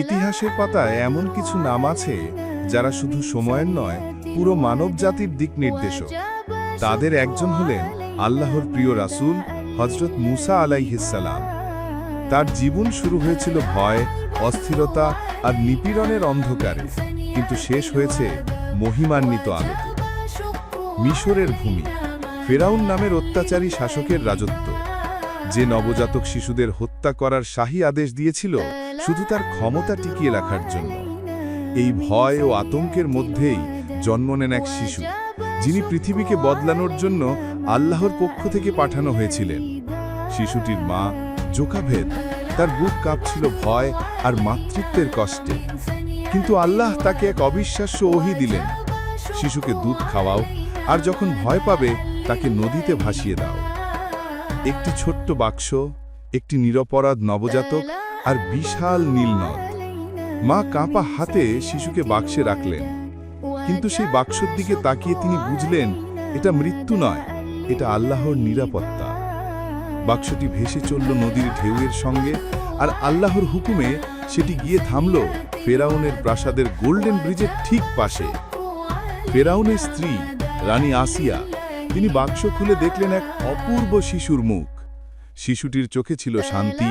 ইতিহাসের পাতায় এমন কিছু নাম আছে যারা শুধু সময়ের নয়, পুরো মানব জাতির দিক নির্দেশক। তাদের একজন হলেন আল্লাহর প্রিয় রাসূল হজরত মুসা আলাইহিসালাম তার জীবন শুরু হয়েছিল ভয়, অস্থিরতা আর নিপীড়নের অন্ধকারে, কিন্তু শেষ হয়েছে মহিমান্বিত আলোতে। মিশরের ভূমি, ফেরাউন নামের অত্যাচারী শাসকের রাজত্ব। যে নবজাতক শিশুদের হত্যা করার শাহী আদেশ দিয়েছিল শুধু তার ক্ষমতা টিকিয়ে রাখার জন্য। এই ভয় ও আতঙ্কের মধ্যেই জন্ম নেন এক শিশু, যিনি পৃথিবীকে বদলানোর জন্য আল্লাহর পক্ষ থেকে পাঠানো হয়েছিলেন। শিশুটির মা জোকাভেদ, তার বুক কাঁপছিল ভয় আর মাতৃত্বের কষ্টে। কিন্তু আল্লাহ তাকে এক অবিশ্বাস্য ওহি দিলেন, শিশুকে দুধ খাওয়াও আর যখন ভয় পাবে, তাকে নদীতে ভাসিয়ে দাও। একটি ছোট্ট বাক্স, একটি নিরপরাধ নবজাতক আর বিশাল নীলনদ মা কাঁপা হাতে শিশুকে বাক্সে রাখলেন। কিন্তু সেই বাক্সর দিকে তাকিয়ে তিনি বুঝলেন, এটা মৃত্যু নয়, এটা আল্লাহর নিরাপত্তা। বাক্সটি ভেসে চলল নদীর ঢেউয়ের সঙ্গে আর আল্লাহর হুকুমে সেটি গিয়ে থামল ফেরাউনের প্রাসাদের গোল্ডেন ব্রিজের ঠিক পাশে। ফেরাউনের স্ত্রী, রানী আসিয়া, তিনি বাক্স খুলে দেখলেন এক অপূর্ব শিশুর মুখ। শিশুটির চোখে ছিল শান্তি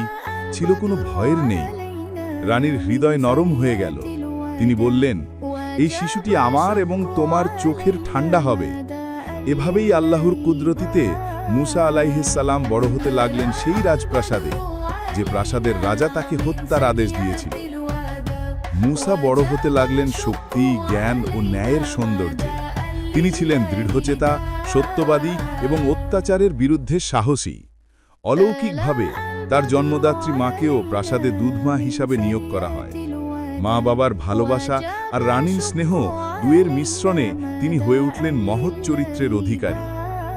ছিল কোনো ভয়ের নেই। রানীর হৃদয় নরম হয়ে গেল। তিনি বললেন, এই শিশুটি আমার এবং তোমার চোখের ঠান্ডা হবে। এভাবেই আল্লাহর কুদরতিতে মুসা আলাইহিসাল্লাম বড় হতে লাগলেন সেই রাজপ্রাসাদে, যে প্রাসাদের রাজা তাকে হত্যার আদেশ দিয়েছিল। মুসা বড় হতে লাগলেন শক্তি, জ্ঞান ও ন্যায়ের সৌন্দর্যে। তিনি ছিলেন দৃঢ়চেতা, সত্যবাদী এবং অত্যাচারের বিরুদ্ধে সাহসী। অলৌকিকভাবে তার জন্মদাত্রী মাকেও প্রাসাদে দুধমা হিসাবে নিয়োগ করা হয়। মা বাবার ভালোবাসা আর রানীর স্নেহ দুয়ের মিশ্রণে তিনি হয়ে উঠলেন মহৎ চরিত্রের অধিকারী।